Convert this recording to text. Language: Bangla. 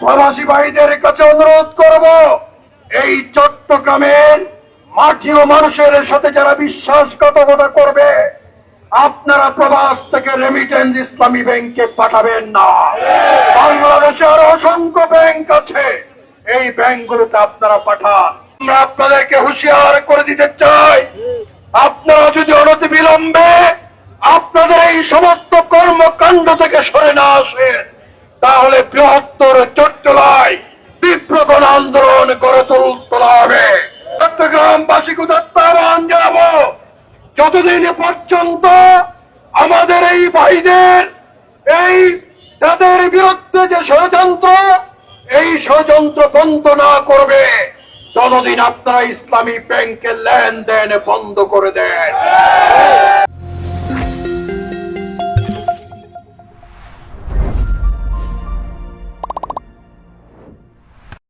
প্রবাসী ভাইদের কাছে অনুরোধ করব, এই চট্টগ্রামের মাটি ও মানুষের সাথে যারা বিশ্বাসঘাতকতা করবে, আপনারা প্রবাস থেকে রেমিটেন্স ইসলামী ব্যাংকে পাঠাবেন না। বাংলাদেশে আরও অসংখ্য ব্যাংক আছে, এই ব্যাংকগুলোতে আপনারা পাঠান। আমরা আপনাদেরকে হুঁশিয়ার করে দিতে চাই, আপনারা যদি অনতি বিলম্বে আপনাদের এই সমস্ত কর্মকাণ্ড থেকে সরে না আসেন তাহলে বৃহত্তর চট্টলায় তীব্র গণ আন্দোলন করে তুল- তোলা হবে। চট্টগ্রামবাসীকে আহ্বান জানাব, যতদিন পর্যন্ত আমাদের এই ভাইদের, এই তাদের বিরুদ্ধে যে ষড়যন্ত্র, এই ষড়যন্ত্র বন্ধ না করবে, ততদিন আপনারা ইসলামী ব্যাংকের লেনদেন বন্ধ করে দেন।